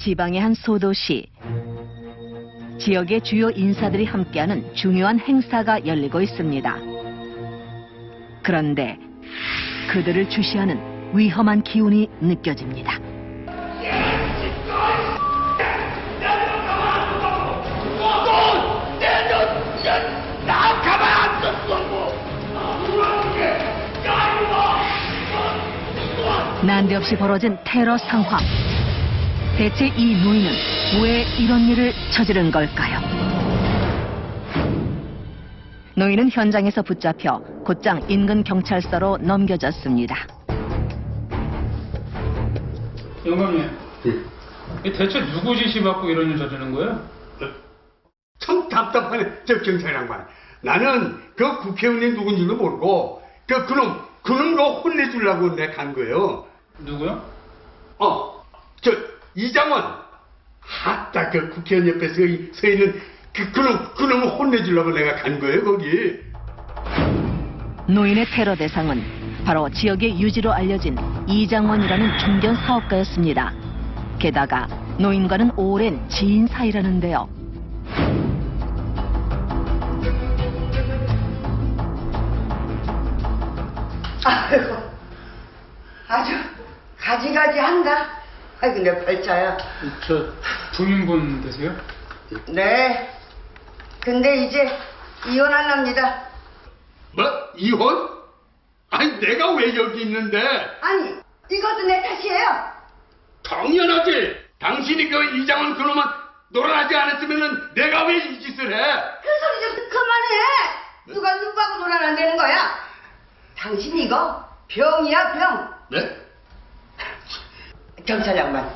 지방의 한 소도시. 지역의 주요 인사들이 함께하는 중요한 행사가 열리고 있습니다. 그런데 그들을 주시하는 위험한 기운이 느껴집니다. 난데없이 벌어진 테러 상황. 대체 이 노인은 왜 이런 일을 저지른 걸까요? 노인은 현장에서 붙잡혀 곧장 인근 경찰서로 넘겨졌습니다. 영감님, 이 대체 누구 지시 받고 이런 일 저지르는 거예요? 참 답답하네, 저 경찰 양반. 나는 그 국회의원이 누군지도 모르고, 그, 그놈, 그놈 거 혼내주려고 내가 간 거예요. 누구요? 어, 저, 이장원. 아따, 그 국회의원 옆에 서, 이- 서 있는 그, 그놈, 그놈을 혼내주려고 내가 간 거예요, 거기. 노인의 테러 대상은 바로 지역의 유지로 알려진 이장원이라는 중견 사업가였습니다. 게다가 노인과는 오랜 지인 사이라는데요. 아이고, 아주 가지가지한가? 아이고, 내 팔자야. 저 부인분 되세요? 네. 근데 이제 이혼할랍니다. 뭐? 이혼? 아니, 내가 왜 여기 있는데? 아니, 이것도 내 탓이에요. 당연하지. 당신이 그 이장원 그놈은 놀아나지 않았으면은 내가 왜 이 짓을 해? 그 소리 좀 그만해. 누가 누구하고 놀아난다는 거야? 당신 이거 병이야, 병. 네? 경찰 양반,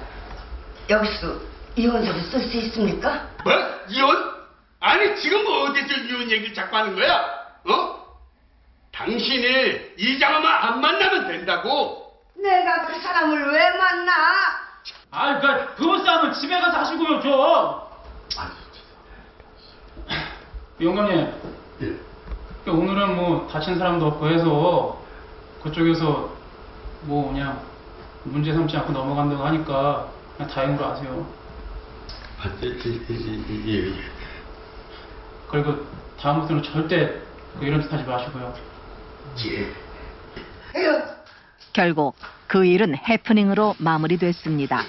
여기서 이혼서를 쓸 수 있습니까? 뭐? 이혼? 아니 지금 뭐 어디서 이혼 얘기를 자꾸 하는 거야? 어? 당신이 이장엄마 안 만나면 된다고? 내가 그 사람을 왜 만나? 아, 그러니까 부부 싸움은 집에 가서 하시고요, 좀. 영감님, 예. 그 오늘은 뭐 다친 사람도 없고 해서 그쪽에서 뭐 그냥 문제 삼지 않고 넘어간다고 하니까 그냥 다행으로 아세요. 아, 예, 예, 예, 예. 그리고 다음부터는 절대 그 이런 짓 하지 마시고요. 예. 결국 그 일은 해프닝으로 마무리됐습니다.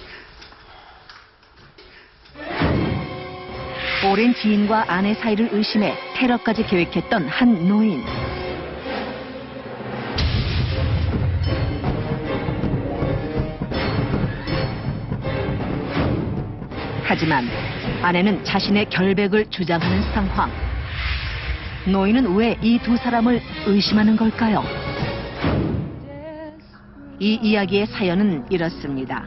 오랜 지인과 아내 사이를 의심해 테러까지 계획했던 한 노인. 하지만 아내는 자신의 결백을 주장하는 상황. 노인은 왜 이 두 사람을 의심하는 걸까요? 이 이야기의 사연은 이렇습니다.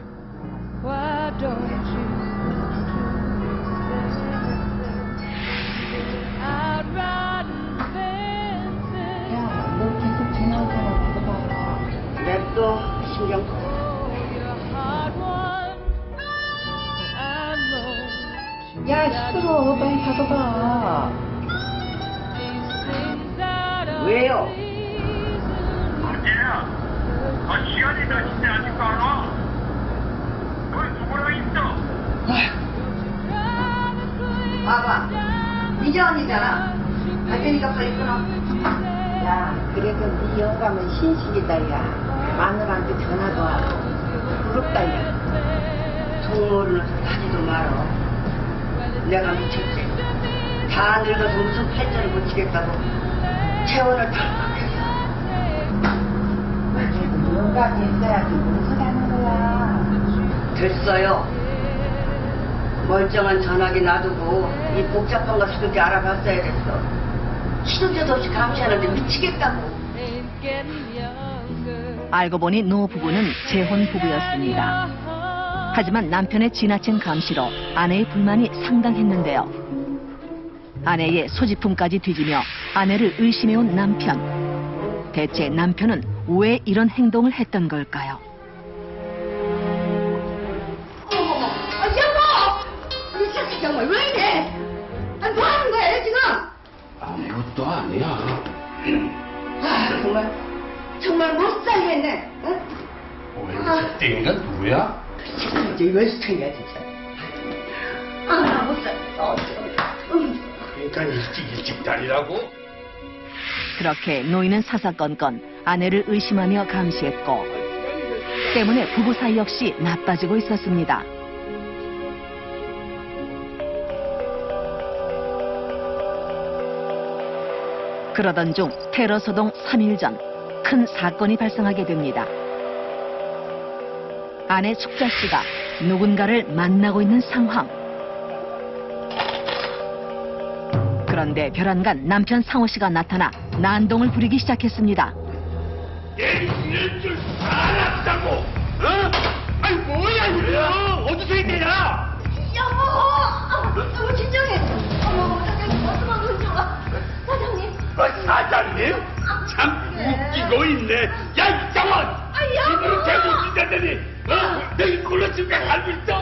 가져가. Of 왜요? 아니야. 아, 시간이 나 진짜 아직도 안 와. 너 누구랑 있어? 봐봐. 이전이잖아. 갈 테니까 빨리 끊어. 야, 그래도 네 영감은 신식이다, 야. 마누라한테 전화도 하고. 부럽다, 야. 동물을 하지도 말어. 내가 미쳤지. 다 늙어서 무슨 팔자를 고치겠다고 체온을 탁박해서 그래도 영감이 있어야지 무슨 하는 거야. 됐어요. 멀쩡한 전화기 놔두고 이 복잡한 것을 그렇게 알아봤어야 됐어. 시도때도 없이 감시하는데 미치겠다고. 알고 보니 노 부부는 재혼 부부였습니다. 하지만 남편의 지나친 감시로 아내의 불만이 상당했는데요. 아내의 소지품까지 뒤지며 아내를 의심해온 남편. 대체 남편은 왜 이런 행동을 했던 걸까요? 어머머, 아, 여보! 이 자식 정말 왜 이래? 아, 뭐 하는 거야, 지금? 아무것도 아니야. 아, 정말, 정말 못 살겠네. 응? 왜, 저 땡이가 누구야? 이제 왜 스타일이야, 진짜. 아, 못 살아. 그러니까 일찍 일찍 다니라고. 그렇게 노인은 사사건건 아내를 의심하며 감시했고 때문에 부부 사이 역시 나빠지고 있었습니다. 그러던 중 테러 소동 3일 전 큰 사건이 발생하게 됩니다. 아내 숙자 씨가 누군가를 만나고 있는 상황. 그런데 별안간 남편 상호 씨가 나타나 난동을 부리기 시작했습니다. 내 이럴 줄 알았다고. 어? 아이 뭐야 이거? 어디서 있냐? 여보! 아, 여보, 진정해. 어머, 사장님, 어서만. 사장님. 어, 사장님? 참 웃기고 있네. 야 이장원! 아유. 이걸 대고 진다더니 어? 내이 굴러 집에 살고 있어?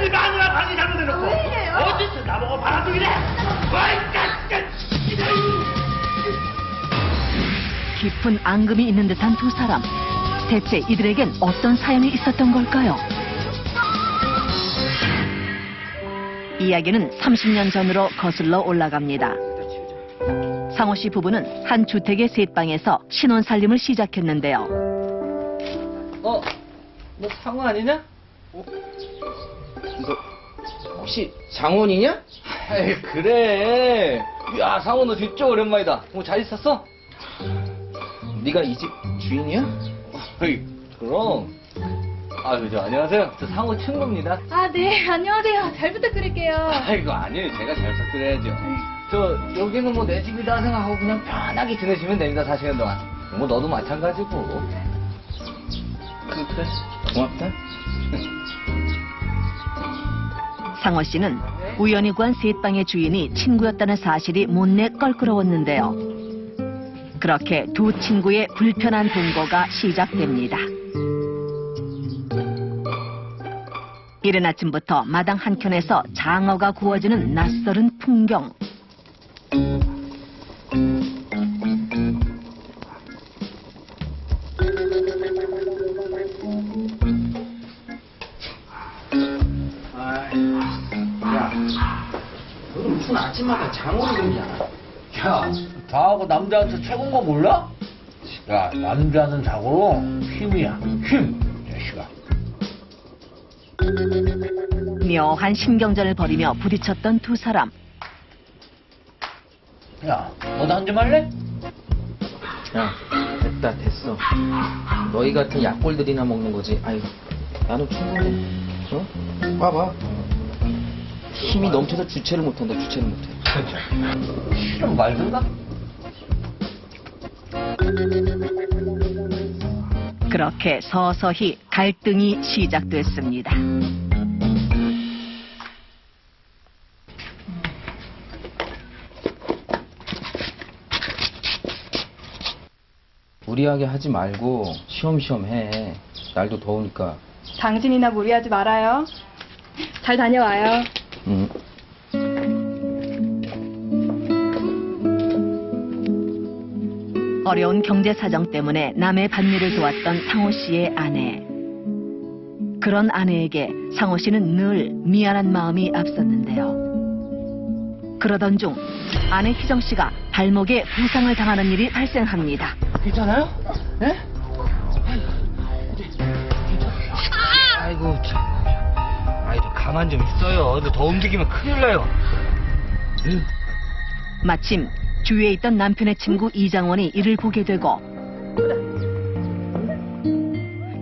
네 마누라 방에 잘못해놓고 왜 이래요? 어디서 나보고? 와이 깜짝 깊은 앙금이 있는 듯한 두 사람. 대체 이들에겐 어떤 사연이 있었던 걸까요? 이야기는 30년 전으로 거슬러 올라갑니다. 상호 씨 부부는 한 주택의 셋방에서 신혼 살림을 시작했는데요. 어? 너 상호 아니냐? 어? 너 혹시 장원이냐? 아이 그래. 야 상호 너 진짜 오랜만이다. 뭐잘 있었어? 네가 이 집 주인이야? 아이. 그럼. 아유 저 안녕하세요. 저 상호 친구입니다. 아, 네. 안녕하세요. 잘 부탁드릴게요. 아이고 아니에요. 제가 잘 부탁드려야죠. 저 여기는 뭐 내 집이다 생각하고 그냥 편하게 지내시면 됩니다 4시간 동안. 뭐 너도 마찬가지고. 그, 그래. 고맙다 상호 씨는 우연히 구한 셋방의 주인이 친구였다는 사실이 못내 껄끄러웠는데요. 그렇게 두 친구의 불편한 동거가 시작됩니다. 이른 아침부터 마당 한켠에서 장어가 구워지는 낯설은 풍경. 장어를 그러냐? 야, 나하고 남자한테 최고인 거 몰라? 야, 남자는 자고로 힘이야, 힘, 자식아. 묘한 신경전을 벌이며 부딪혔던 두 사람. 야, 너도 한 점 할래? 야, 됐다, 됐어. 너희 같은 약골들이나 먹는 거지. 아이고, 나는 충분해. 어? 봐봐. 힘이 넘쳐서 주체를 못한다, 주체를 못해. 싫은 말든가? 그렇게 서서히 갈등이 시작됐습니다. 무리하게 하지 말고 쉬엄쉬엄 해. 날도 더우니까. 당신이나 무리하지 말아요. 잘 다녀와요. 응. 어려운 경제 사정 때문에 남의 밭일을 도왔던 상호 씨의 아내. 그런 아내에게 상호 씨는 늘 미안한 마음이 앞섰는데요. 그러던 중 아내 희정 씨가 발목에 부상을 당하는 일이 발생합니다. 괜찮아요? 예? 아이고, 참. 아이, 좀 가만 좀 있어요. 너더 움직이면 큰일 나요. 마침 주위에 있던 남편의 친구 이장원이 이를 보게 되고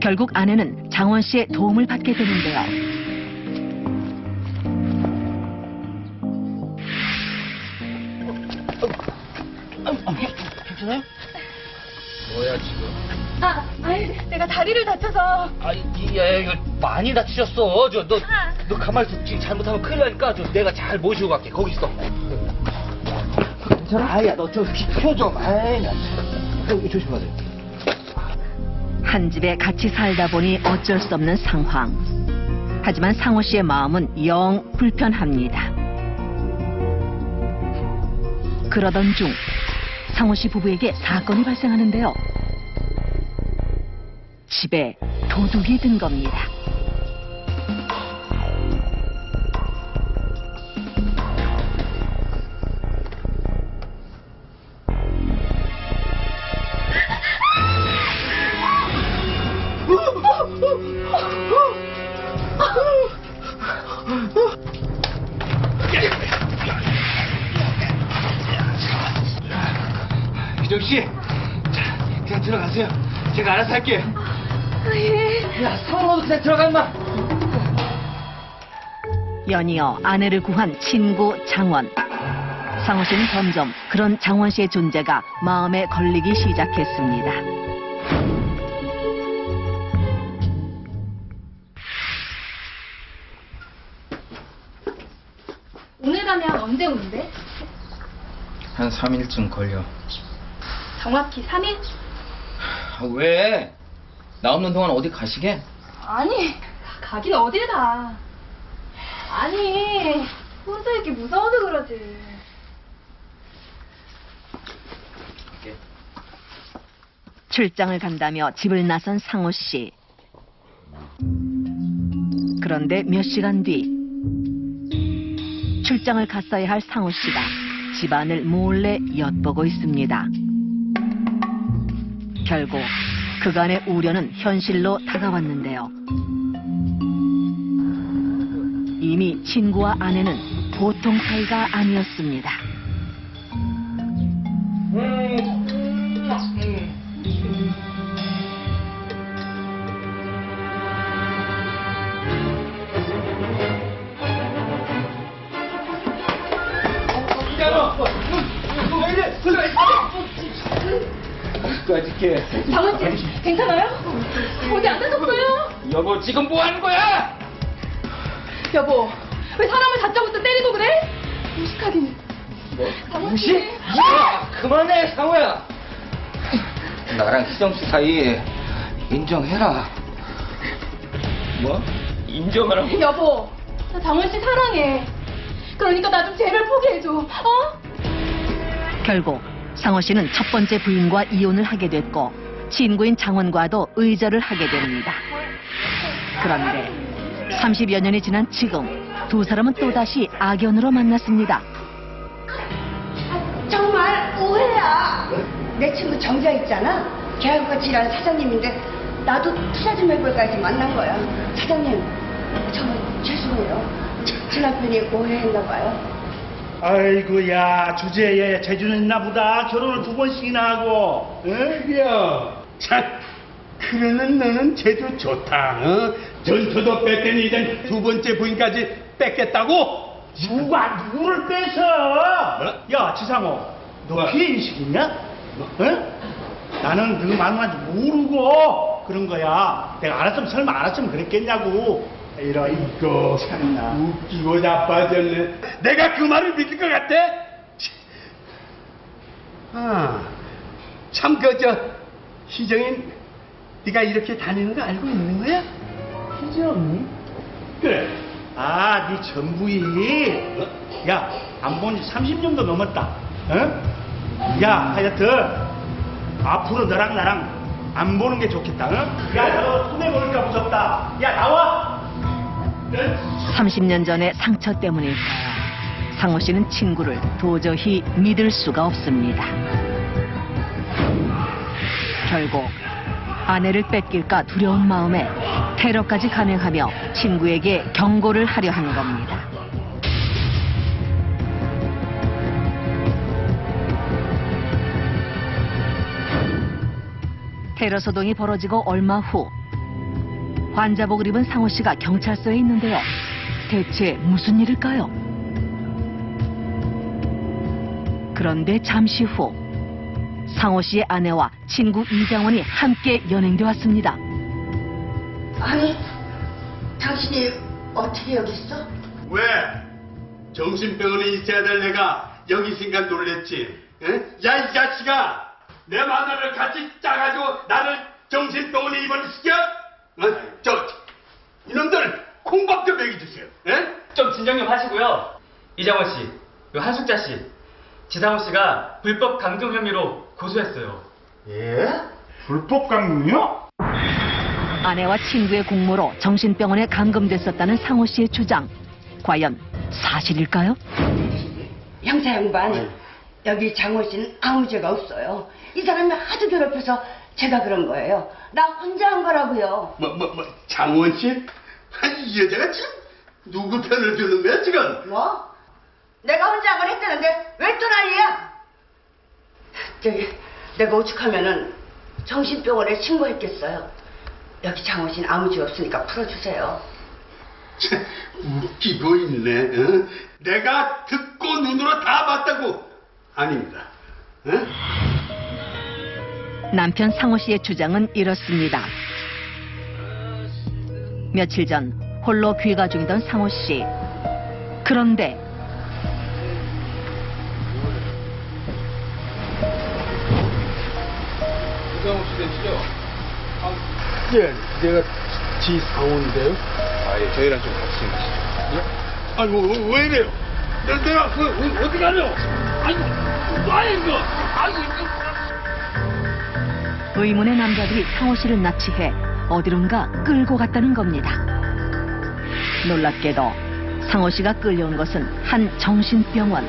결국 아내는 장원 씨의 도움을 받게 되는데요. 괜찮아요? 뭐야, 지금? 아, 아이, 내가 다리를 다쳐서. 아, 이, 야, 이거 많이 다치셨어. 저, 너, 너 가만히 있어. 지금 잘못하면 큰일 나니까, 저, 내가 잘 모시고 갈게. 거기 있어. 괜찮아? 아야, 너 비켜 좀. 아이, 나 참. 여기 조심하세요. 한 집에 같이 살다 보니 어쩔 수 없는 상황. 하지만 상호 씨의 마음은 영 불편합니다. 그러던 중 상호 씨 부부에게 사건이 발생하는데요. 집에 도둑이 든 겁니다. 연이어 아내를 구한 친구 장원. 상호 씨는 점점 그런 장원 씨의 존재가 마음에 걸리기 시작했습니다. 오늘 가면 언제 오는데? 한 3일쯤 걸려. 정확히 3일? 아, 왜? 나 없는 동안 어디 가시게? 아니, 가긴 어딜 가. 아니, 혼자 있기 무서워서 그러지. 출장을 간다며 집을 나선 상호 씨. 그런데 몇 시간 뒤 출장을 갔어야 할 상호 씨가 집안을 몰래 엿보고 있습니다. 결국 그간의 우려는 현실로 다가왔는데요. 이미 친구와 아내는 보통 사이가 아니었습니다. 아직해. 장원 씨, 괜찮아요? 어디 안 다쳤어요? 여보, 지금 뭐 하는 거야? 여보, 왜 사람을 다짜고짜 때리고 그래? 무식하긴. 무시? 씨. 야, 그만해, 상호야. 나랑 희정 씨 사이 인정해라. 뭐? 인정하라고? 여보, 나 장원 씨 사랑해. 그러니까 나 좀 제발 포기해줘. 어? 결국 상호 씨는 첫 번째 부인과 이혼을 하게 됐고 친구인 장원과도 의절을 하게 됩니다. 그런데 30여 년이 지난 지금 두 사람은 또다시 악연으로 만났습니다. 정말 오해야. 내 친구 정자 있잖아. 같이 일하는 사장님인데 나도 투자 좀 해볼까 해서 만난 거야. 사장님, 정말 죄송해요. 제 남편이 오해했나 봐요. 아이고야 주제에 재주는 있나 보다 결혼을 두 번씩이나 하고 응? 야, 참, 그러는 너는 제주 좋다. 어? 전처도 뺐더니 이젠 두 번째 부인까지 뺏겠다고? 누가 누구를 뺏어 야 지상호 너 뭐? 피해의식 있냐? 응? 나는 그 말만 모르고 그런 거야 내가 알았으면 설마 알았으면 그랬겠냐고 이러 이거 참나 웃기고 자빠졌네. 내가 그 말을 믿을 것 같아? 아, 참, 그, 저, 희정인, 네가 이렇게 다니는 거 알고 있는 거야? 희정이? 그래. 아, 네 전부이. 야, 안 본 지 30년 정도 넘었다. 어? 야, 하여튼 앞으로 너랑 나랑 안 보는 게 좋겠다. 어? 야, 너 손해 보니까 무섭다. 야, 나와. 응? 30년 전의 상처 때문일까요? 상호 씨는 친구를 도저히 믿을 수가 없습니다. 결국 아내를 뺏길까 두려운 마음에 테러까지 감행하며 친구에게 경고를 하려 한 겁니다. 테러 소동이 벌어지고 얼마 후 환자복을 입은 상호 씨가 경찰서에 있는데요. 대체 무슨 일일까요? 그런데 잠시 후 상호 씨의 아내와 친구 이장원이 함께 연행돼 왔습니다. 아니, 당신이 어떻게 여기 있어? 왜? 정신병원에 있어야 될 내가 여기 있으니까 놀랬지. 에? 야, 이 자식아! 내 마누라를 같이 짜가지고 나를 정신병원에 입원시켜? 어? 저, 이놈들 콩밥 좀 먹여주세요. 에? 좀 진정 좀 하시고요. 이장원 씨, 요 한숙자 씨, 지상호 씨가 불법 강경 혐의로 고소했어요. 예? 불법 강요요? 아내와 친구의 공모로 정신병원에 감금됐었다는 상호 씨의 주장. 과연 사실일까요? 형사 양반, 여기 장호 씨는 아무 죄가 없어요. 이 사람이 하도 괴롭혀서 제가 그런 거예요. 나 혼자 한 거라고요. 뭐, 뭐, 뭐, 장원 씨? 아니, 이 여자가 지금 누구 편을 드는 거야, 지금? 뭐? 내가 혼자 한 걸 했다는데 왜 또 난리야? 저기, 내가 오죽하면은 정신병원에 신고했겠어요. 여기 장호 씨는 아무 죄 없으니까 풀어주세요. 참, 웃기고 있네. 어? 내가 듣고 눈으로 다 봤다고. 아닙니다. 어? 남편 상호 씨의 주장은 이렇습니다. 며칠 전 홀로 귀가 중이던 상호 씨. 그런데 이상호 씨 되시죠? 예, 내가 지상호인데요. 아 예 저희랑 좀 같이 가시죠. 아이고, 왜 이래요? 내, 내가 그, 어, 어디 가려? 아이고, 놔, 이거! 아이고, 이거. 의문의 남자들이 상호 씨를 납치해 어디론가 끌고 갔다는 겁니다. 놀랍게도 상호 씨가 끌려온 것은 한 정신병원.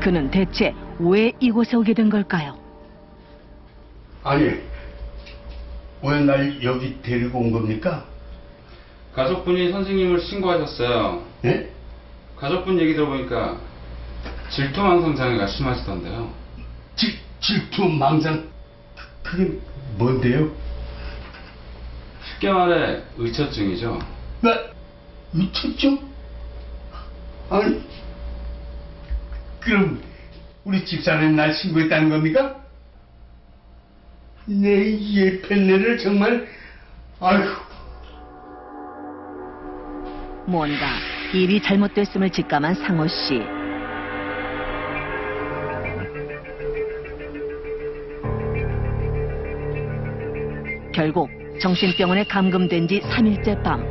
그는 대체 왜 이곳에 오게 된 걸까요? 아니, 왜 날 여기 데리고 온 겁니까? 가족분이 선생님을 신고하셨어요. 예? 가족분 얘기 들어보니까 질투망상 장애가 심하시던데요. 질, 질투, 망상. 그게 뭔데요? 쉽게 말해 의처증이죠. 나, 미쳤죠? 아니, 그럼 우리 집사는 날 신고했다는 겁니까? 내 예편네를 정말, 아이고. 뭔가 일이 잘못됐음을 직감한 상호 씨. 결국 정신병원에 감금된 지 3일째 밤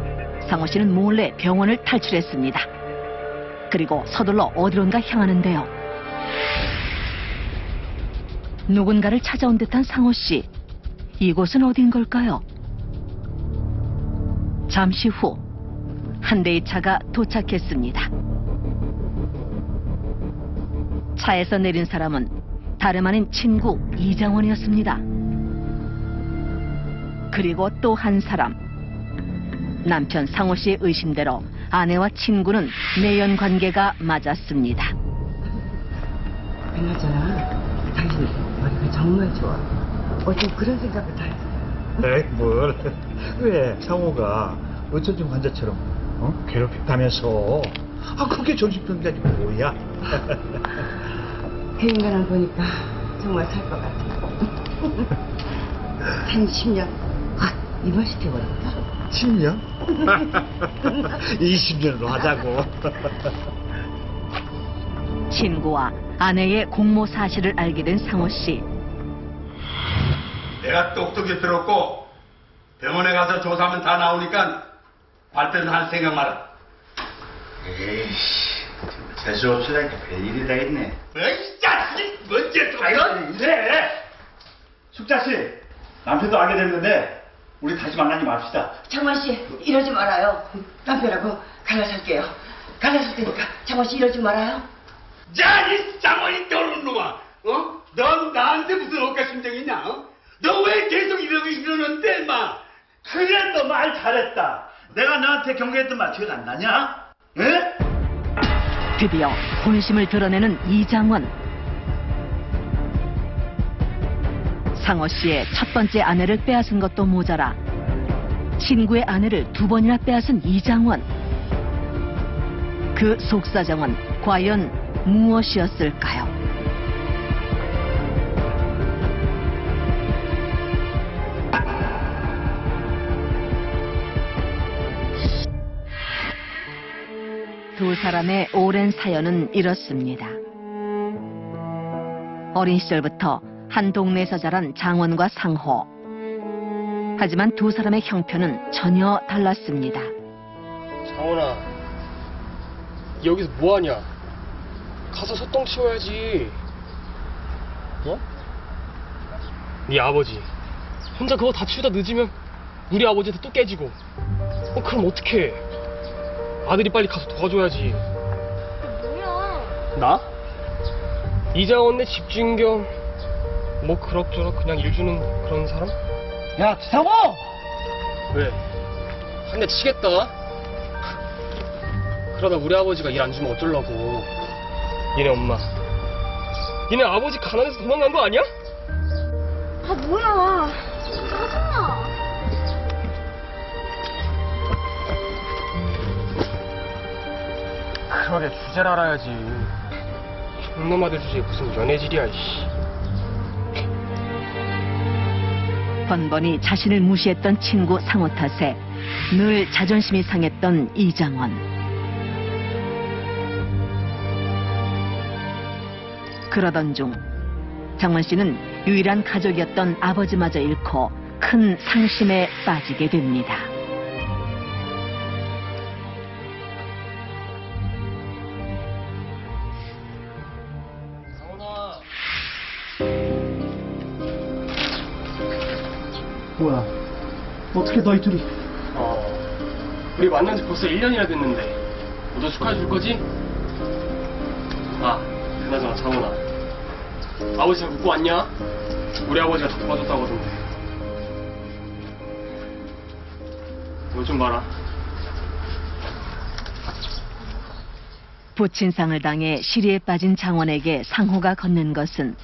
상호 씨는 몰래 병원을 탈출했습니다. 그리고 서둘러 어디론가 향하는데요. 누군가를 찾아온 듯한 상호 씨. 이곳은 어딘 걸까요? 잠시 후 한 대의 차가 도착했습니다. 차에서 내린 사람은 다름 아닌 친구 이장원이었습니다. 그리고 또 한 사람. 남편 상호 씨의 의심대로 아내와 친구는 내연 관계가 맞았습니다. 그나저나, 당신 머리가 정말 좋아. 어쩜 그런 생각을 다 했어. 에이, 뭘. 왜, 상호가 어쩌증 환자처럼, 어? 괴롭혔다면서. 아, 그게 정신병자지 뭐야. 그 인간을 보니까 정말 살 것 같아. 한 10년. 아, 이번 시대 버렸다. 10년? 20년으로 하자고. 친구와 아내의 공모 사실을 알게 된 상호 씨. 내가 똑똑히 들었고, 병원에 가서 조사하면 다 나오니까 발표는 할 생각 마라. 에이씨, 재수 없으다니까 별일이 다 있네. 에이, 자식! 뭔지 또. 아이고, 이래! 숙자씨, 남편도 알게 됐는데, 우리 다시 만나지 맙시다. 장원 씨, 이러지 말아요. 남편하고 갈라설게요. 갈라설 테니까 장원 씨 이러지 말아요. 자, 이 장원이 더러운 놈아! 어? 넌 나한테 무슨 억가심정이 있냐? 어? 너 왜 계속 이러고 이러는데, 마? 그래, 너 말 잘했다. 내가 너한테 경고했던 말 기억 안 나냐? 에? 드디어 본심을 드러내는 이장원. 상호 씨의 첫 번째 아내를 빼앗은 것도 모자라 친구의 아내를 두 번이나 빼앗은 이장원. 그 속사정은 과연 무엇이었을까요? 두 사람의 오랜 사연은 이렇습니다. 어린 시절부터 한 동네에서 자란 장원과 상호. 하지만 두 사람의 형편은 전혀 달랐습니다. 장원아, 여기서 뭐하냐? 가서 소똥 치워야지. 어? 네 아버지 혼자 그거 다 치우다 늦으면 우리 아버지한테 또 깨지고. 어, 그럼 어떡해? 아들이 빨리 가서 도와줘야지. 뭐야? 나? 이자원네 집주인 겸, 뭐 그럭저럭 그냥 일 주는 그런 사람? 야, 지상호! 왜? 한 대 치겠다. 그러다 우리 아버지가 일 안 주면 어쩌려고. 얘네 엄마. 얘네 아버지 가난해서 도망간 거 아니야? 아 뭐야? 하지마. 그러게 주제를 알아야지. 놈아들 주제에 무슨 연애질이야, 이씨. 번번이 자신을 무시했던 친구 상호 탓에 늘 자존심이 상했던 이장원. 그러던 중 장원 씨는 유일한 가족이었던 아버지마저 잃고 큰 상심에 빠지게 됩니다. 뭐야? 어떻게 너희 둘이? 어, 우리 만난 지 벌써 1년이나 됐는데 너도 축하해 줄 거지? 아, 그나저나 장훈아 아버지 잘 묻고 왔냐? 우리 아버지가 더 도와줬다고 하던데 뭘좀 봐라 부친상을 당해 시리에 빠진 장원에게 상호가 건넨 것은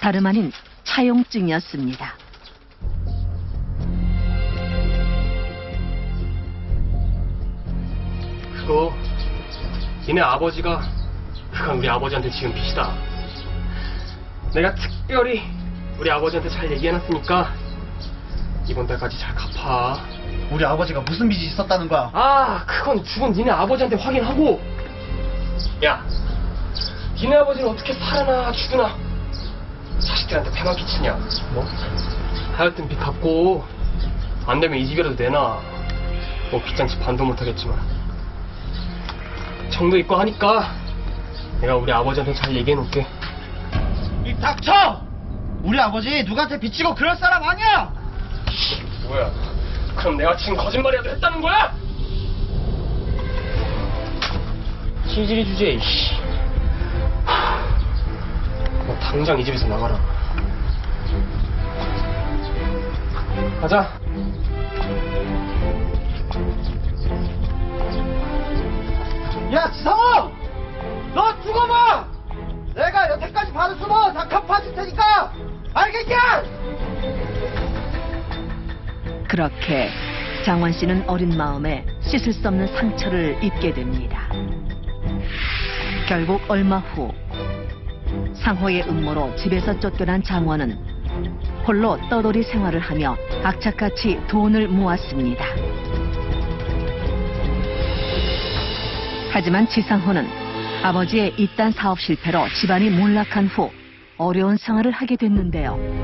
다름 아닌 차용증이었습니다. 그거 니네 아버지가 그건 우리 아버지한테 지은 빚이다. 내가 특별히 우리 아버지한테 잘 얘기해놨으니까 이번 달까지 잘 갚아. 우리 아버지가 무슨 빚이 있었다는 거야? 아 그건 죽은 니네 아버지한테 확인하고. 야 니네 아버지는 어떻게 살아나 죽으나? 자식들한테 패만 끼치냐? 뭐? 하여튼 빚 갚고 안 되면 이 집이라도 내놔. 뭐 빚장치 반도 못하겠지만. 정도 있고 하니까 내가 우리 아버지한테 잘 얘기해 놓을게 이 닥쳐! 우리 아버지 누구한테 빚지고 그럴 사람 아니야! 뭐야 그럼 내가 지금 거짓말이라도 했다는 거야? 찌질이 주제 이씨 너 당장 이 집에서 나가라 가자 그렇게 장원 씨는 어린 마음에 씻을 수 없는 상처를 입게 됩니다. 결국 얼마 후 상호의 음모로 집에서 쫓겨난 장원은 홀로 떠돌이 생활을 하며 악착같이 돈을 모았습니다. 하지만 지상호는 아버지의 이딴 사업 실패로 집안이 몰락한 후 어려운 생활을 하게 됐는데요.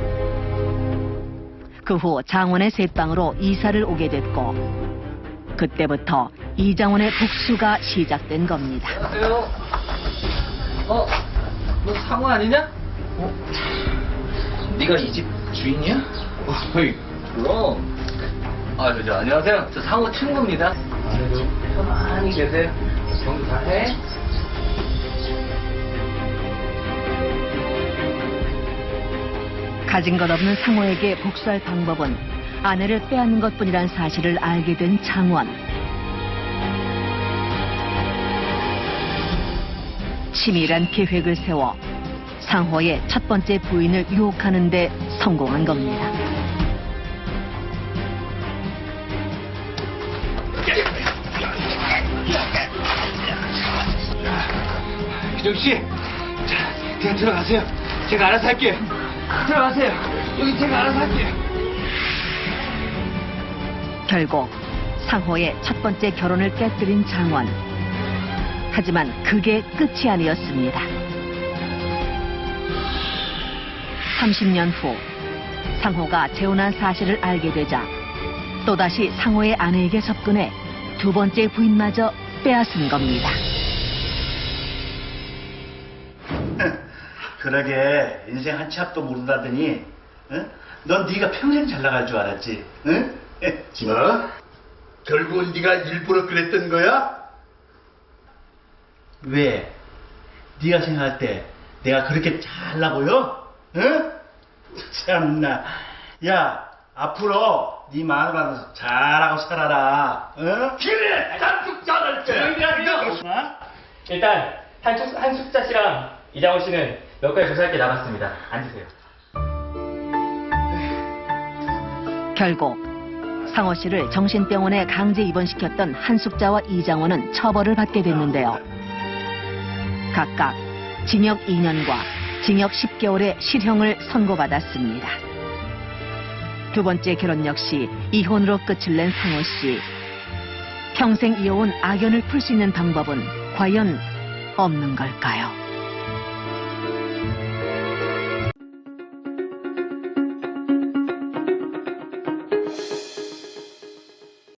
그 후 장원의 셋방으로 이사를 오게 됐고 그때부터 이장원의 복수가 시작된 겁니다. 안녕하세요. 어, 너 상호 아니냐? 어? 네가 이 집 주인이야? 어, 어이, 그럼. 아, 저, 저, 안녕하세요. 저 상호 친구입니다. 그래도 편안히 계세요. 정도 다 해? 가진 것 없는 상호에게 복수할 방법은 아내를 빼앗는 것뿐이란 사실을 알게 된 장원. 치밀한 계획을 세워 상호의 첫 번째 부인을 유혹하는 데 성공한 겁니다. 기정 씨, 자, 그냥 들어가세요. 제가 알아서 할게요. 들어가세요. 여기 제가 알아서 할게요. 결국 상호의 첫 번째 결혼을 깨뜨린 장원. 하지만 그게 끝이 아니었습니다. 30년 후 상호가 재혼한 사실을 알게 되자 또다시 상호의 아내에게 접근해 두 번째 부인마저 빼앗은 겁니다. 그러게 인생 한 치 앞도 모른다더니 응? 넌 네가 평생 잘 나갈 줄 알았지 응? 뭐? 결국은 네가 일부러 그랬던 거야? 왜? 네가 생각할 때 내가 그렇게 잘나 보여? 응? 참나. 야, 앞으로 네 마누라도 잘하고 살아라. 응? 그래, 난 잘할 때. 어? 일단 한숙, 한숙자 씨랑 이장원 씨는 몇 가지 조사할 게 남았습니다. 앉으세요. 결국 상호 씨를 정신병원에 강제 입원시켰던 한숙자와 이장원은 처벌을 받게 됐는데요. 각각 징역 2년과 징역 10개월의 실형을 선고받았습니다. 두 번째 결혼 역시 이혼으로 끝을 낸 상호 씨. 평생 이어온 악연을 풀 수 있는 방법은 과연 없는 걸까요?